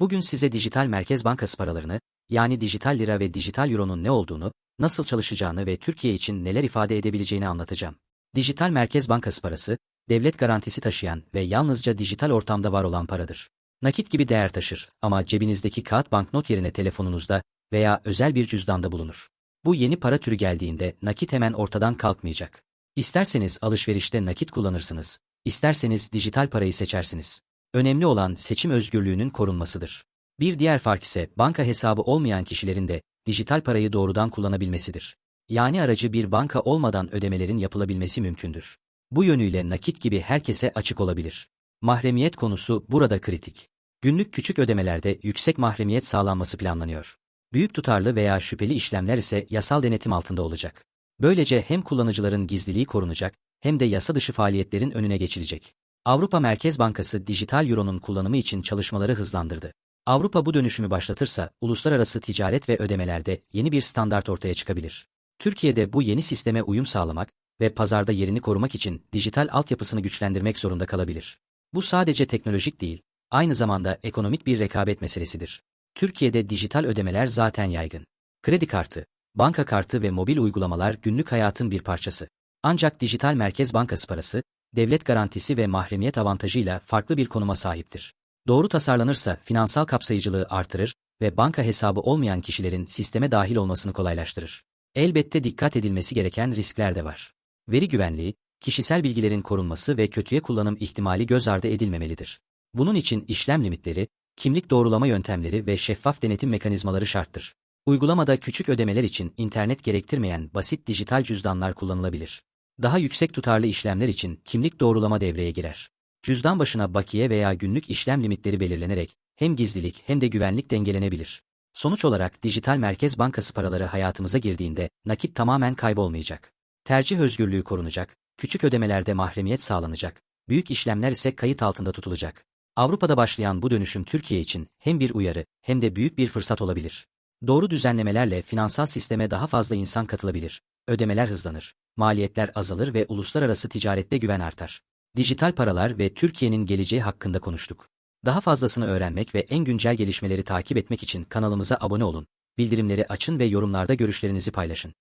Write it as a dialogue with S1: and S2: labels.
S1: Bugün size dijital merkez bankası paralarını, yani dijital lira ve dijital euronun ne olduğunu, nasıl çalışacağını ve Türkiye için neler ifade edebileceğini anlatacağım. Dijital merkez bankası parası, devlet garantisi taşıyan ve yalnızca dijital ortamda var olan paradır. Nakit gibi değer taşır ama cebinizdeki kağıt banknot yerine telefonunuzda veya özel bir cüzdanda bulunur. Bu yeni para türü geldiğinde nakit hemen ortadan kalkmayacak. İsterseniz alışverişte nakit kullanırsınız, isterseniz dijital parayı seçersiniz. Önemli olan seçim özgürlüğünün korunmasıdır. Bir diğer fark ise banka hesabı olmayan kişilerin de dijital parayı doğrudan kullanabilmesidir. Yani aracı bir banka olmadan ödemelerin yapılabilmesi mümkündür. Bu yönüyle nakit gibi herkese açık olabilir. Mahremiyet konusu burada kritik. Günlük küçük ödemelerde yüksek mahremiyet sağlanması planlanıyor. Büyük tutarlı veya şüpheli işlemler ise yasal denetim altında olacak. Böylece hem kullanıcıların gizliliği korunacak hem de yasa dışı faaliyetlerin önüne geçilecek. Avrupa Merkez Bankası dijital euronun kullanımı için çalışmaları hızlandırdı. Avrupa bu dönüşümü başlatırsa uluslararası ticaret ve ödemelerde yeni bir standart ortaya çıkabilir. Türkiye'de bu yeni sisteme uyum sağlamak ve pazarda yerini korumak için dijital altyapısını güçlendirmek zorunda kalabilir. Bu sadece teknolojik değil, aynı zamanda ekonomik bir rekabet meselesidir. Türkiye'de dijital ödemeler zaten yaygın. Kredi kartı, banka kartı ve mobil uygulamalar günlük hayatın bir parçası. Ancak dijital merkez bankası parası, devlet garantisi ve mahremiyet avantajıyla farklı bir konuma sahiptir. Doğru tasarlanırsa finansal kapsayıcılığı artırır ve banka hesabı olmayan kişilerin sisteme dahil olmasını kolaylaştırır. Elbette dikkat edilmesi gereken riskler de var. Veri güvenliği, kişisel bilgilerin korunması ve kötüye kullanım ihtimali göz ardı edilmemelidir. Bunun için işlem limitleri, kimlik doğrulama yöntemleri ve şeffaf denetim mekanizmaları şarttır. Uygulamada küçük ödemeler için internet gerektirmeyen basit dijital cüzdanlar kullanılabilir. Daha yüksek tutarlı işlemler için kimlik doğrulama devreye girer. Cüzdan başına bakiye veya günlük işlem limitleri belirlenerek hem gizlilik hem de güvenlik dengelenebilir. Sonuç olarak dijital merkez bankası paraları hayatımıza girdiğinde nakit tamamen kaybolmayacak. Tercih özgürlüğü korunacak, küçük ödemelerde mahremiyet sağlanacak, büyük işlemler ise kayıt altında tutulacak. Avrupa'da başlayan bu dönüşüm Türkiye için hem bir uyarı hem de büyük bir fırsat olabilir. Doğru düzenlemelerle finansal sisteme daha fazla insan katılabilir, ödemeler hızlanır, maliyetler azalır ve uluslararası ticarette güven artar. Dijital paralar ve Türkiye'nin geleceği hakkında konuştuk. Daha fazlasını öğrenmek ve en güncel gelişmeleri takip etmek için kanalımıza abone olun, bildirimleri açın ve yorumlarda görüşlerinizi paylaşın.